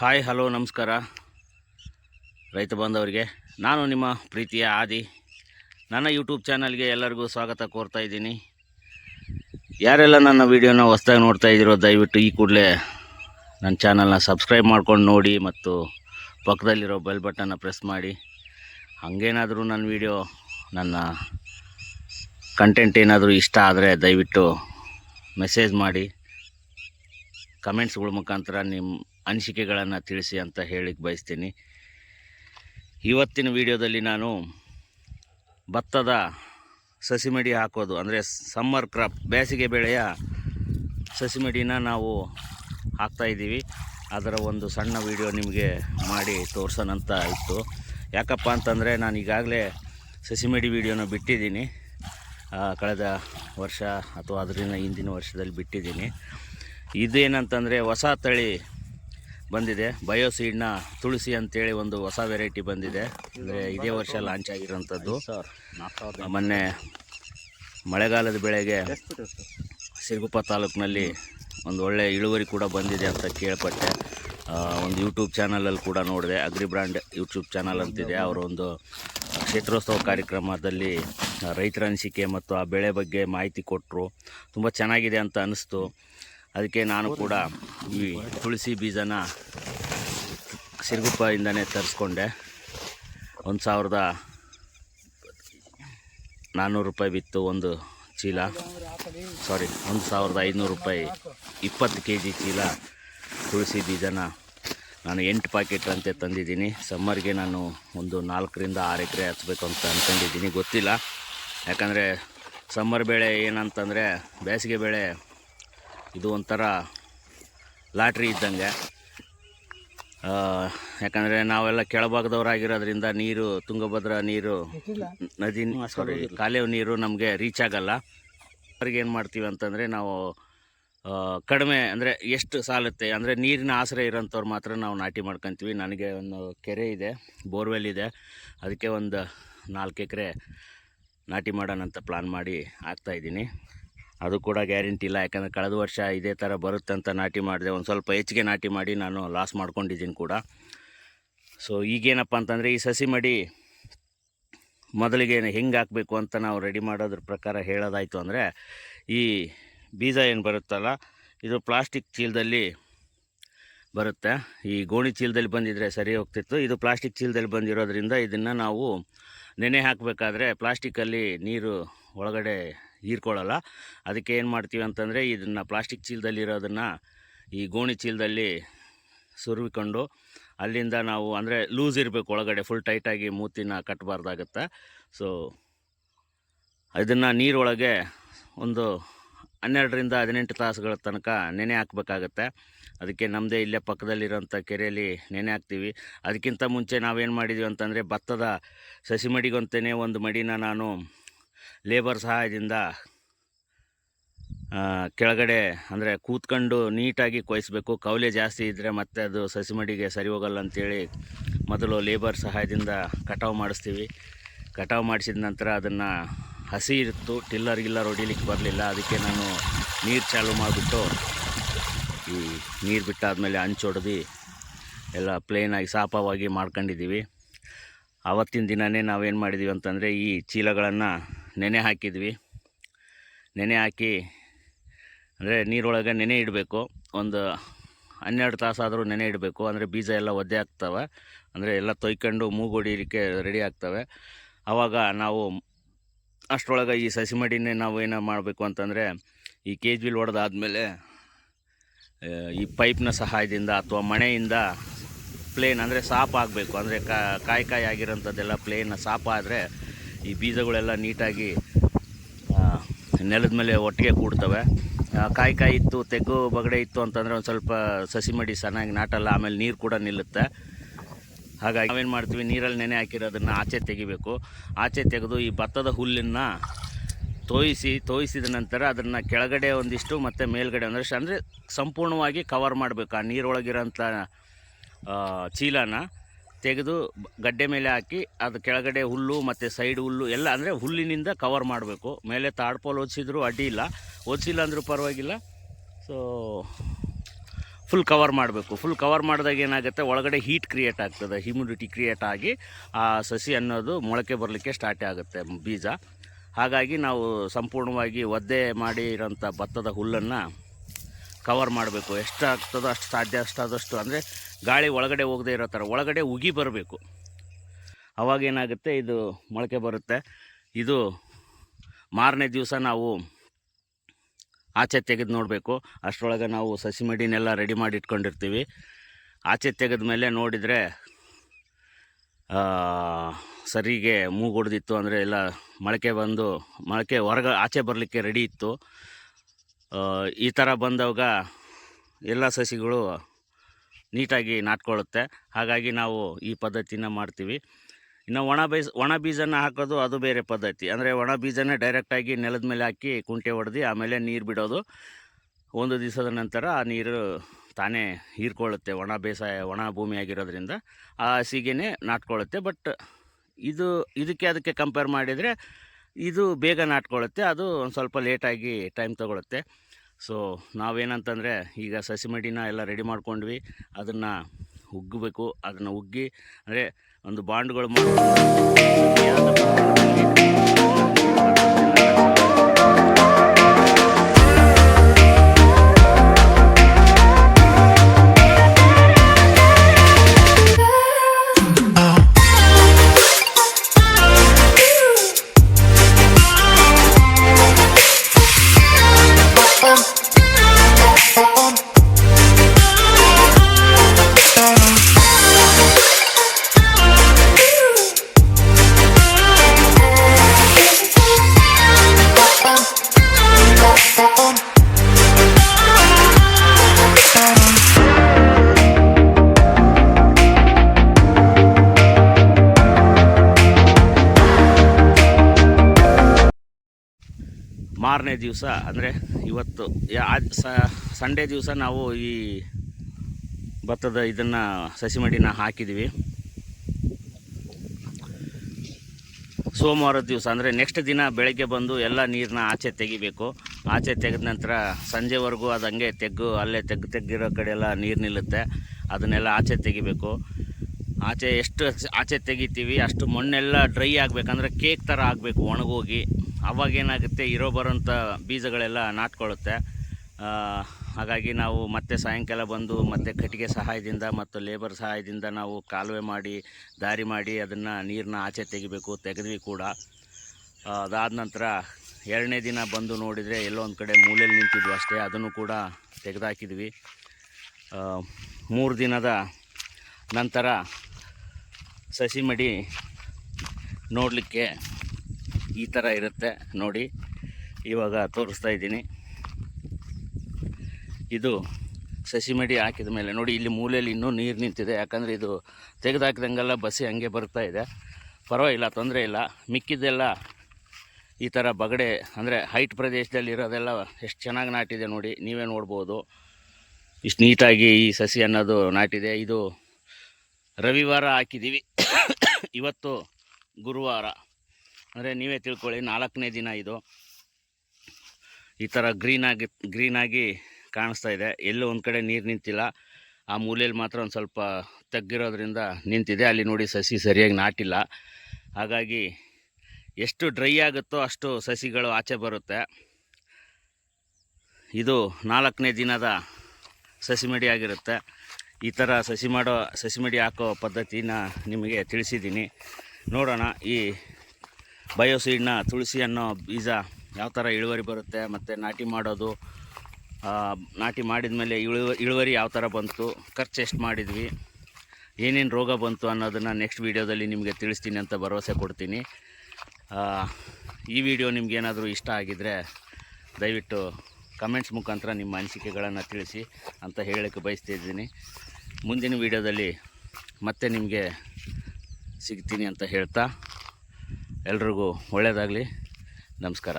Hi, hello, ನಮಸ್ಕಾರ. ರೈತ ಬಾಂಧವರಿಗೆ, ನಾನು ನಿಮ್ಮ ಪ್ರೀತಿಯ ಆದಿ. ನನ್ನ ಯೂಟ್ಯೂಬ್ ಚಾನಲ್ಗೆ ಎಲ್ಲರಿಗೂ ಸ್ವಾಗತ ಕೋರ್ತಾ ಇದ್ದೀನಿ. ಯಾರೆಲ್ಲ ನನ್ನ ವಿಡಿಯೋನ ಹೊಸ್ದಾಗಿ ನೋಡ್ತಾ ಇದ್ದೀರೋ, ದಯವಿಟ್ಟು ಈ ಕೂಡಲೇ ನನ್ನ ಚಾನಲ್ನ ಸಬ್ಸ್ಕ್ರೈಬ್ ಮಾಡ್ಕೊಂಡು ನೋಡಿ ಮತ್ತು ಪಕ್ಕದಲ್ಲಿರೋ ಬೆಲ್ ಬಟನ್ನ ಪ್ರೆಸ್ ಮಾಡಿ. ಹಾಗೇನಾದರೂ ನನ್ನ ವಿಡಿಯೋ, ನನ್ನ ಕಂಟೆಂಟ್ ಏನಾದರೂ ಇಷ್ಟ ಆದರೆ ದಯವಿಟ್ಟು ಮೆಸೇಜ್ ಮಾಡಿ. ಕಮೆಂಟ್ಸ್ಗಳ ಮುಖಾಂತರ ನಿಮ್ಮ ಅನಿಸಿಕೆಗಳನ್ನು ತಿಳಿಸಿ ಅಂತ ಹೇಳಿಕ್ಕೆ ಬಯಸ್ತೀನಿ. ಇವತ್ತಿನ ವಿಡಿಯೋದಲ್ಲಿ ನಾನು ಭತ್ತದ ಸಸಿಮಡಿ ಹಾಕೋದು, ಅಂದರೆ ಸಮ್ಮರ್ ಕ್ರಾಪ್ ಬೇಸಿಗೆ ಬೆಳೆಯ ಸಸಿಮಡಿನ ನಾವು ಹಾಕ್ತಾಯಿದ್ದೀವಿ ಅದರ ಒಂದು ಸಣ್ಣ ವಿಡಿಯೋ ನಿಮಗೆ ಮಾಡಿ ತೋರ್ಸೋಣಂತ ಇತ್ತು. ಯಾಕಪ್ಪ ಅಂತಂದರೆ ನಾನು ಈಗಾಗಲೇ ಸಸಿಮಡಿ ವಿಡಿಯೋನ ಬಿಟ್ಟಿದ್ದೀನಿ. ಕಳೆದ ವರ್ಷ ಅಥವಾ ಅದರಿಂದ ಹಿಂದಿನ ವರ್ಷದಲ್ಲಿ ಬಿಟ್ಟಿದ್ದೀನಿ. ಇದೇನಂತಂದರೆ ಹೊಸ ತಳಿ ಬಂದಿದೆ. ಬಯೋಸೀಡ್ನ ತುಳಸಿ ಅಂತೇಳಿ ಒಂದು ಹೊಸ ವೆರೈಟಿ ಬಂದಿದೆ. ಅಂದರೆ ಇದೇ ವರ್ಷ ಲಾಂಚ್ ಆಗಿರೋಂಥದ್ದು. ಮೊನ್ನೆ ಮಳೆಗಾಲದ ಬೆಳೆಗೆ ಸಿರುಗುಪ್ಪ ತಾಲೂಕಿನಲ್ಲಿ ಒಂದು ಒಳ್ಳೆ ಇಳುವರಿ ಕೂಡ ಬಂದಿದೆ ಅಂತ ಕೇಳ್ಪಟ್ಟೆ. ಒಂದು ಯೂಟ್ಯೂಬ್ ಚಾನಲಲ್ಲಿ ಕೂಡ ನೋಡಿದೆ. ಅಗ್ರಿ ಬ್ರ್ಯಾಂಡ್ ಯೂಟ್ಯೂಬ್ ಚಾನಲ್ ಅಂತಿದೆ. ಅವರ ಒಂದು ಕ್ಷೇತ್ರೋತ್ಸವ ಕಾರ್ಯಕ್ರಮದಲ್ಲಿ ರೈತರ ಅನಿಸಿಕೆ ಮತ್ತು ಆ ಬೆಳೆ ಬಗ್ಗೆ ಮಾಹಿತಿ ಕೊಟ್ಟರು ತುಂಬ ಚೆನ್ನಾಗಿದೆ ಅಂತ ಅನ್ನಿಸ್ತು ಅದಕ್ಕೆ ನಾನು ಕೂಡ ಈ ತುಳಸಿ ಬೀಜನ ಸಿರುಗುಪ್ಪದಿಂದನೇ ತರಿಸ್ಕೊಂಡೆ. ಒಂದು ಸಾವಿರದ ನಾನ್ನೂರು ರೂಪಾಯಿ ಬಿತ್ತು ಒಂದು ಚೀಲ. ಸಾರಿ ಒಂದು ಸಾವಿರದ ಐದುನೂರು ರೂಪಾಯಿ ಇಪ್ಪತ್ತು ಕೆ ಜಿ ಚೀಲ ತುಳಸಿ ಬೀಜನ ನಾನು ಎಂಟು ಪ್ಯಾಕೆಟ್ ಅಂತೆ ತಂದಿದ್ದೀನಿ. ಸಮ್ಮರ್ಗೆ ನಾನು ಒಂದು ನಾಲ್ಕರಿಂದ ಆರು ಎಕರೆ ಹಚ್ಚಬೇಕು ಅಂತ ಅಂದ್ಕೊಂಡಿದ್ದೀನಿ ಗೊತ್ತಿಲ್ಲ. ಯಾಕಂದರೆ ಸಮ್ಮರ್ ಬೆಳೆ ಏನಂತಂದರೆ ಬೇಸಿಗೆ ಬೆಳೆ ಇದು ಒಂಥರ ಲಾಟ್ರಿ ಇದ್ದಂಗೆ. ಯಾಕಂದರೆ ನಾವೆಲ್ಲ ಕೆಳಭಾಗದವರಾಗಿರೋದ್ರಿಂದ ನೀರು ತುಂಗಭದ್ರಾ ನೀರು ನದಿ ಸಾರಿ ಕಾಲೇವ್ ನೀರು ನಮಗೆ ರೀಚ್ ಆಗಲ್ಲ. ಅವ್ರಿಗೆ ಏನು ಮಾಡ್ತೀವಿ ಅಂತಂದರೆ ನಾವು ಕಡಿಮೆ ಅಂದರೆ ಎಷ್ಟು ಸಾಲುತ್ತೆ ಅಂದರೆ ನೀರಿನ ಆಸರೆ ಇರೋಂಥವ್ರು ಮಾತ್ರ ನಾವು ನಾಟಿ ಮಾಡ್ಕೊತೀವಿ. ನನಗೆ ಒಂದು ಕೆರೆ ಇದೆ ಬೋರ್ವೆಲ್ ಇದೆ. ಅದಕ್ಕೆ ಒಂದು ನಾಲ್ಕು ಎಕರೆ ನಾಟಿ ಮಾಡೋಣ ಅಂತ ಪ್ಲಾನ್ ಮಾಡಿ ಹಾಕ್ತಾಯಿದ್ದೀನಿ ಅದು ಕೂಡ ಗ್ಯಾರಂಟಿ ಇಲ್ಲ. ಯಾಕಂದರೆ ಕಳೆದ ವರ್ಷ ಇದೇ ಥರ ಬರುತ್ತೆ ಅಂತ ನಾಟಿ ಮಾಡಿದೆ. ಒಂದು ಸ್ವಲ್ಪ ಹೆಚ್ಚಿಗೆ ನಾಟಿ ಮಾಡಿ ನಾನು ಲಾಸ್ ಮಾಡ್ಕೊಂಡಿದ್ದೀನಿ ಕೂಡ. ಸೊ ಈಗೇನಪ್ಪ ಅಂತಂದರೆ ಈ ಸಸಿ ಮಡಿ ಮೊದಲಿಗೆ ಹೆಂಗೆ ಹಾಕಬೇಕು ಅಂತ ನಾವು ರೆಡಿ ಮಾಡೋದ್ರ ಪ್ರಕಾರ ಹೇಳೋದಾಯಿತು ಅಂದರೆ, ಈ ಬೀಜ ಏನು ಬರುತ್ತಲ್ಲ, ಇದು ಪ್ಲಾಸ್ಟಿಕ್ ಚೀಲದಲ್ಲಿ ಬರುತ್ತೆ. ಈ ಗೋಣಿ ಚೀಲದಲ್ಲಿ ಬಂದಿದ್ದರೆ ಸರಿ ಹೋಗ್ತಿತ್ತು. ಇದು ಪ್ಲಾಸ್ಟಿಕ್ ಚೀಲದಲ್ಲಿ ಬಂದಿರೋದ್ರಿಂದ ಇದನ್ನು ನಾವು ನೆನೆ ಹಾಕಬೇಕಾದ್ರೆ ಪ್ಲಾಸ್ಟಿಕ್ಕಲ್ಲಿ ನೀರು ಒಳಗಡೆ ಹೀರ್ಕೊಳ್ಳಲ್ಲ. ಅದಕ್ಕೆ ಏನು ಮಾಡ್ತೀವಿ ಅಂತಂದರೆ, ಇದನ್ನು ಪ್ಲಾಸ್ಟಿಕ್ ಚೀಲದಲ್ಲಿರೋದನ್ನು ಈ ಗೋಣಿ ಚೀಲದಲ್ಲಿ ಸುರುವಿಕೊಂಡು ಅಲ್ಲಿಂದ ನಾವು ಅಂದರೆ ಲೂಸ್ ಇರಬೇಕು ಒಳಗಡೆ ಫುಲ್ ಟೈಟಾಗಿ ಮೂತಿನ ಕಟ್ಟಬಾರ್ದಾಗತ್ತೆ ಸೊ ಇದನ್ನು ನೀರೊಳಗೆ ಒಂದು ಹನ್ನೆರಡರಿಂದ ಹದಿನೆಂಟು ತಾಸುಗಳ ತನಕ ನೆನೆ ಹಾಕಬೇಕಾಗತ್ತೆ. ಅದಕ್ಕೆ ನಮ್ಮದೇ ಇಲ್ಲೇ ಪಕ್ಕದಲ್ಲಿರೋಂಥ ಕೆರೆಯಲ್ಲಿ ನೆನೆ ಹಾಕ್ತೀವಿ. ಅದಕ್ಕಿಂತ ಮುಂಚೆ ನಾವೇನು ಮಾಡಿದ್ವಿ ಅಂತಂದರೆ, ಭತ್ತದ ಸಸಿ ಮಡಿಗಂತಲೇ ಒಂದು ಮಡಿನ ನಾನು ಲೇಬರ್ ಸಹಾಯದಿಂದ ಕೆಳಗಡೆ ಅಂದರೆ ಕೂತ್ಕೊಂಡು ನೀಟಾಗಿ ಕೊಯ್ಸ್ಬೇಕು. ಕವಲೆ ಜಾಸ್ತಿ ಇದ್ದರೆ ಮತ್ತೆ ಅದು ಸಸಿ ಮಡಿಗೆ ಸರಿ ಹೋಗಲ್ಲ ಅಂತೇಳಿ ಮೊದಲು ಲೇಬರ್ ಸಹಾಯದಿಂದ ಕಟಾವು ಮಾಡಿಸ್ತೀವಿ. ಕಟಾವು ಮಾಡಿಸಿದ ನಂತರ ಅದನ್ನು ಹಸಿ ಇತ್ತು. ಟಿಲ್ಲರ್ ಗಿಲ್ಲರ್ ಹೊಡಿಲಿಕ್ಕೆ ಬರಲಿಲ್ಲ. ಅದಕ್ಕೆ ನಾನು ನೀರು ಚಾಲು ಮಾಡಿಬಿಟ್ಟು ಈ ನೀರು ಬಿಟ್ಟಾದಮೇಲೆ ಹಂಚೊಡ್ದು ಎಲ್ಲ ಪ್ಲೇನಾಗಿ ಸಾಪವಾಗಿ ಮಾಡ್ಕೊಂಡಿದ್ದೀವಿ. ಆವತ್ತಿನ ದಿನವೇ ನಾವೇನು ಮಾಡಿದ್ದೀವಿ ಅಂತಂದರೆ ಈ ಚೀಲಗಳನ್ನು ನೆನೆ ಹಾಕಿದ್ವಿ. ನೆನೆ ಹಾಕಿ ಅಂದರೆ ನೀರೊಳಗೆ ನೆನೆ ಇಡಬೇಕು. ಒಂದು ಹನ್ನೆರಡು ತಾಸಾದರೂ ನೆನೆ ಇಡಬೇಕು. ಅಂದರೆ ಬೀಜ ಎಲ್ಲ ಒದ್ದೆ ಆಗ್ತವೆ. ಅಂದರೆ ಎಲ್ಲ ತೊಯ್ಕೊಂಡು ಮೂಗು ಹೊಡಿಲಿಕ್ಕೆ ರೆಡಿ ಆಗ್ತವೆ. ಆವಾಗ ನಾವು ಅಷ್ಟರೊಳಗೆ ಈ ಸಸಿ ಮಡಿನೇ ನಾವು ಏನೋ ಮಾಡಬೇಕು ಅಂತಂದರೆ ಈ ಕೇಜ್ ಬಿಲ್ ಹೊಡೆದಾದ್ಮೇಲೆ ಈ ಪೈಪ್ನ ಸಹಾಯದಿಂದ ಅಥವಾ ಮಣೆಯಿಂದ ಪ್ಲೇನ್ ಅಂದರೆ ಸಾಪ್ ಆಗಬೇಕು. ಅಂದರೆ ಕಾಯಿ ಕಾಯಿ ಆಗಿರೋಂಥದ್ದೆಲ್ಲ ಪ್ಲೇನ್ ಸಾಪ್ ಆದರೆ ಈ ಬೀಜಗಳೆಲ್ಲ ನೀಟಾಗಿ ನೆಲದ ಮೇಲೆ ಒಟ್ಟಿಗೆ ಕೂಡ್ತವೆ. ಕಾಯಿ ಕಾಯಿ ಇತ್ತು, ತೆಗ್ಗು ಬಗಡೆ ಇತ್ತು ಅಂತಂದರೆ ಒಂದು ಸ್ವಲ್ಪ ಸಸಿ ಮಡಿ ಚೆನ್ನಾಗಿ ನಾಟಲ್ಲ, ಆಮೇಲೆ ನೀರು ಕೂಡ ನಿಲ್ಲುತ್ತೆ. ಹಾಗಾಗಿ ನಾವೇನು ಮಾಡ್ತೀವಿ, ನೀರಲ್ಲಿ ನೆನೆ ಹಾಕಿರೋದನ್ನು ಆಚೆ ತೆಗಿಬೇಕು. ಆಚೆ ತೆಗೆದು ಈ ಭತ್ತದ ಹುಲ್ಲನ್ನು ತೋಯಿಸಿ, ತೋಯಿಸಿದ ನಂತರ ಅದನ್ನು ಕೆಳಗಡೆ ಒಂದಿಷ್ಟು ಮತ್ತು ಮೇಲ್ಗಡೆ ಒಂದಷ್ಟು, ಅಂದರೆ ಸಂಪೂರ್ಣವಾಗಿ ಕವರ್ ಮಾಡಬೇಕು. ಆ ನೀರೊಳಗಿರೋಂಥ ಚೀಲನ. ತೆಗೆದು ಗಡ್ಡೆ ಮೇಲೆ ಹಾಕಿ, ಅದು ಕೆಳಗಡೆ ಹುಲ್ಲು ಮತ್ತು ಸೈಡ್ ಹುಲ್ಲು ಎಲ್ಲ ಅಂದರೆ ಹುಲ್ಲಿನಿಂದ ಕವರ್ ಮಾಡಬೇಕು. ಮೇಲೆ ತಾಡ್ಪೋಲ್ ಓದಿಸಿದ್ರು ಅಡ್ಡಿ ಇಲ್ಲ. ಓದಿಸಿಲ್ಲ ಅಂದರೂ ಪರವಾಗಿಲ್ಲ. ಸೊ ಫುಲ್ ಕವರ್ ಮಾಡಬೇಕು. ಫುಲ್ ಕವರ್ ಮಾಡಿದಾಗ ಏನಾಗುತ್ತೆ, ಒಳಗಡೆ ಹೀಟ್ ಕ್ರಿಯೇಟ್ ಆಗ್ತದೆ. ಹ್ಯೂಮಿಡಿಟಿ ಕ್ರಿಯೇಟ್ ಆಗಿ ಆ ಸಸಿ ಅನ್ನೋದು ಮೊಳಕೆ ಬರಲಿಕ್ಕೆ ಸ್ಟಾರ್ಟ್ ಆಗುತ್ತೆ ಬೀಜ. ಹಾಗಾಗಿ ನಾವು ಸಂಪೂರ್ಣವಾಗಿ ಒದ್ದೆ ಮಾಡಿರೋಂಥ ಭತ್ತದ ಹುಲ್ಲನ್ನು ಕವರ್ ಮಾಡಬೇಕು. ಎಷ್ಟಾಗ್ತದೋ ಅಷ್ಟು ಸಾಧ್ಯ ಅಷ್ಟಾದಷ್ಟು ಅಂದರೆ ಗಾಳಿ ಒಳಗಡೆ ಹೋಗದೆ ಇರೋ ಥರ, ಒಳಗಡೆ ಉಗಿ ಬರಬೇಕು. ಅವಾಗ ಏನಾಗುತ್ತೆ, ಇದು ಮೊಳಕೆ ಬರುತ್ತೆ. ಇದು ಮಾರನೇ ದಿವಸ ನಾವು ಆಚೆ ತೆಗೆದು ನೋಡಬೇಕು. ಅಷ್ಟರೊಳಗೆ ನಾವು ಸಸಿ ಮಡಿನೆಲ್ಲ ರೆಡಿ ಮಾಡಿ ಇಟ್ಕೊಂಡಿರ್ತೀವಿ ಆಚೆ ತೆಗೆದ ಮೇಲೆ ನೋಡಿದರೆ ಸರಿಗೆ ಮೂಗುಡ್ದಿತ್ತು ಅಂದರೆ ಎಲ್ಲ ಮೊಳಕೆ ಬಂದು, ಮೊಳಕೆ ಹೊರಗೆ, ಆಚೆ ಬರಲಿಕ್ಕೆ ರೆಡಿ ಇತ್ತು. ಈ ಥರ ಬಂದಾಗ ಎಲ್ಲ ಸಸಿಗಳು ನೀಟಾಗಿ ನಾಟ್ಕೊಳ್ಳುತ್ತೆ ಹಾಗಾಗಿ ನಾವು ಈ ಪದ್ಧತಿನ ಮಾಡ್ತೀವಿ. ಇನ್ನು ಒಣ ಬೀಜ, ಒಣ ಬೀಜನ ಹಾಕೋದು ಅದು ಬೇರೆ ಪದ್ಧತಿ. ಅಂದರೆ ಒಣ ಬೀಜನ ಡೈರೆಕ್ಟಾಗಿ ನೆಲದ ಮೇಲೆ ಹಾಕಿ ಕುಂಟೆ ಹೊಡೆದು ಆಮೇಲೆ ನೀರು ಬಿಡೋದು. ಒಂದು ದಿವಸದ ನಂತರ ಆ ನೀರು ತಾನೇ ಹೀರ್ಕೊಳ್ಳುತ್ತೆ. ಒಣ ಬೇಸಾಯ, ಒಣ ಭೂಮಿ ಆಗಿರೋದ್ರಿಂದ ಆ ಹಸಿಗೆನೇ ನಾಟ್ಕೊಳ್ಳುತ್ತೆ ಬಟ್ ಇದು, ಇದಕ್ಕೆ ಅದಕ್ಕೆ ಕಂಪೇರ್ ಮಾಡಿದರೆ ಇದು ಬೇಗ ನಾಟ್ಕೊಳ್ಳುತ್ತೆ ಅದು ಒಂದು ಸ್ವಲ್ಪ ಲೇಟಾಗಿ ಟೈಮ್ ತೊಗೊಳುತ್ತೆ. ಸೊ ನಾವೇನಂತಂದರೆ ಈಗ ಸಸಿಮಡಿನ ಎಲ್ಲ ರೆಡಿ ಮಾಡ್ಕೊಂಡ್ವಿ. ಅದನ್ನು ಉಗ್ಗಬೇಕು. ಅದನ್ನು ಉಗ್ಗಿ ಅಂದರೆ ಒಂದು ಬಾಂಡ್ಗಳು ಮಾರನೇ ದಿವಸ ಅಂದರೆ ಇವತ್ತು ಸಂಡೇ ದಿವಸ ನಾವು ಈ ಭತ್ತದ ಇದನ್ನು ಸಸಿ ಮಡಿನ ಹಾಕಿದ್ದೀವಿ ಸೋಮವಾರದ ದಿವಸ ಅಂದರೆ ನೆಕ್ಸ್ಟ್ ದಿನ ಬೆಳಗ್ಗೆ ಬಂದು ಎಲ್ಲ ನೀರನ್ನ ಆಚೆ ತೆಗಿಬೇಕು. ಆಚೆ ತೆಗೆದ ನಂತರ ಸಂಜೆವರೆಗೂ ಅದು ಹಂಗೆ ತೆಗ್ಗು, ಅಲ್ಲೇ ತೆಗ್ಗು ತೆಗ್ಗಿರೋ ಕಡೆ ಎಲ್ಲ ನೀರು ನಿಲ್ಲುತ್ತೆ. ಅದನ್ನೆಲ್ಲ ಆಚೆ ತೆಗಿಬೇಕು. ಆಚೆ ಎಷ್ಟು ಆಚೆ ತೆಗಿತೀವಿ, ಅಷ್ಟು ಮಣ್ಣೆಲ್ಲ ಡ್ರೈ ಆಗಬೇಕಂದ್ರೆ ಕೇಕ್ ಥರ ಆಗಬೇಕು ಒಣಗೋಗಿ. ಅವಾಗ ಏನಾಗುತ್ತೆ ಇರೋ ಬರೋಂಥ ಬೀಜಗಳೆಲ್ಲ ನಾಟ್ಕೊಳ್ಳುತ್ತೆ. ಹಾಗಾಗಿ ನಾವು ಮತ್ತೆ ಸಾಯಂಕಾಲ ಬಂದು ಮತ್ತೆ ಕಟ್ಟಿಗೆ ಸಹಾಯದಿಂದ ಮತ್ತು ಲೇಬರ್ ಸಹಾಯದಿಂದ ನಾವು ಕಾಲುವೆ ಮಾಡಿ, ದಾರಿ ಮಾಡಿ ಅದನ್ನು ನೀರನ್ನ ಆಚೆ ತೆಗಿಬೇಕು, ತೆಗೆದ್ವಿ ಕೂಡ. ಅದಾದ ನಂತರ ಎರಡನೇ ದಿನ ಬಂದು ನೋಡಿದರೆ ಎಲ್ಲೋ ಒಂದು ಕಡೆ ಮೂಲೆಯಲ್ಲಿ ನಿಂತಿದ್ವು ಅಷ್ಟೇ, ಅದನ್ನು ಕೂಡ ತೆಗೆದಾಕಿದ್ವಿ. ಮೂರು ದಿನದ ನಂತರ ಸಸಿ ಮಡಿ ನೋಡಲಿಕ್ಕೆ ಈ ಥರ ಇರುತ್ತೆ ನೋಡಿ. ಇವಾಗ ತೋರಿಸ್ತಾ ಇದ್ದೀನಿ. ಇದು ಸಸಿ ಮಡಿ ಹಾಕಿದ ಮೇಲೆ ನೋಡಿ, ಇಲ್ಲಿ ಮೂಲೆಯಲ್ಲಿ ಇನ್ನೂ ನೀರು ನಿಂತಿದೆ. ಯಾಕಂದರೆ ಇದು ತೆಗೆದಾಕಿದಂಗೆಲ್ಲ ಬಸಿ ಹಂಗೆ ಬರ್ತಾ ಇದೆ. ಪರವಾಗಿಲ್ಲ, ತೊಂದರೆ ಇಲ್ಲ. ಮಿಕ್ಕಿದ್ದೆಲ್ಲ ಈ ಥರ ಬಗಡೆ, ಅಂದರೆ ಹೈಟ್ ಪ್ರದೇಶದಲ್ಲಿ ಇರೋದೆಲ್ಲ ಎಷ್ಟು ಚೆನ್ನಾಗಿ ನಾಟಿದೆ ನೋಡಿ. ನೀವೇ ನೋಡ್ಬೋದು. ಇಷ್ಟು ನೀಟಾಗಿ ಈ ಸಸಿ ಅನ್ನೋದು ನಾಟಿದೆ. ಇದು ರವಿವಾರ ಹಾಕಿದ್ದೀವಿ ಇವತ್ತು ಗುರುವಾರ. ಅಂದರೆ ನೀವೇ ತಿಳ್ಕೊಳ್ಳಿ, ನಾಲ್ಕನೇ ದಿನ ಇದು. ಈ ಥರ ಗ್ರೀನಾಗಿ ಗ್ರೀನಾಗಿ ಕಾಣಿಸ್ತಾ ಇದೆ. ಎಲ್ಲೂ ಒಂದು ಕಡೆ ನೀರು ನಿಂತಿಲ್ಲ. ಆ ಮೂಲೆಯಲ್ಲಿ ಮಾತ್ರ ಒಂದು ಸ್ವಲ್ಪ ತಗ್ಗಿರೋದ್ರಿಂದ ನಿಂತಿದೆ. ಅಲ್ಲಿ ನೋಡಿ ಸಸಿ ಸರಿಯಾಗಿ ನಾಟಿಲ್ಲ. ಹಾಗಾಗಿ ಎಷ್ಟು ಡ್ರೈ ಆಗುತ್ತೋ ಅಷ್ಟು ಸಸಿಗಳು ಆಚೆ ಬರುತ್ತೆ. ಇದು ನಾಲ್ಕನೇ ದಿನದ ಸಸಿಮಡಿ ಆಗಿರುತ್ತೆ. ಈ ಥರ ಸಸಿ ಮಾಡೋ, ಸಸಿ ಮಡಿ ಹಾಕೋ ಪದ್ಧತಿನ ನಿಮಗೆ ತಿಳಿಸಿದ್ದೀನಿ. ನೋಡೋಣ ಈ ಬಯೋಸೀಡ್ನ ತುಳಸಿ ಅನ್ನೋ ಬೀಜ ಯಾವ ಥರ ಇಳುವರಿ ಬರುತ್ತೆ ಮತ್ತು ನಾಟಿ ಮಾಡೋದು ನಾಟಿ ಮಾಡಿದ ಮೇಲೆ ಇಳುವ ಇಳುವರಿ ಯಾವ ಥರ ಬಂತು, ಖರ್ಚು ಎಷ್ಟು ಮಾಡಿದ್ವಿ, ಏನೇನು ರೋಗ ಬಂತು ಅನ್ನೋದನ್ನು ನೆಕ್ಸ್ಟ್ ವೀಡಿಯೋದಲ್ಲಿ ನಿಮಗೆ ತಿಳಿಸ್ತೀನಿ ಅಂತ ಭರವಸೆ ಕೊಡ್ತೀನಿ. ಈ ವಿಡಿಯೋ ನಿಮಗೇನಾದರೂ ಇಷ್ಟ ಆಗಿದ್ದರೆ ದಯವಿಟ್ಟು ಕಮೆಂಟ್ಸ್ ಮುಖಾಂತರ ನಿಮ್ಮ ಅನಿಸಿಕೆಗಳನ್ನು ತಿಳಿಸಿ ಅಂತ ಹೇಳೋಕ್ಕೆ ಬಯಸ್ತಿದ್ದೀನಿ ಮುಂದಿನ ವಿಡಿಯೋದಲ್ಲಿ ಮತ್ತೆ ನಿಮಗೆ ಸಿಗ್ತೀನಿ ಅಂತ ಹೇಳ್ತಾ ಎಲ್ರಿಗೂ ಒಳ್ಳೆಯದಾಗಲಿ. ನಮಸ್ಕಾರ.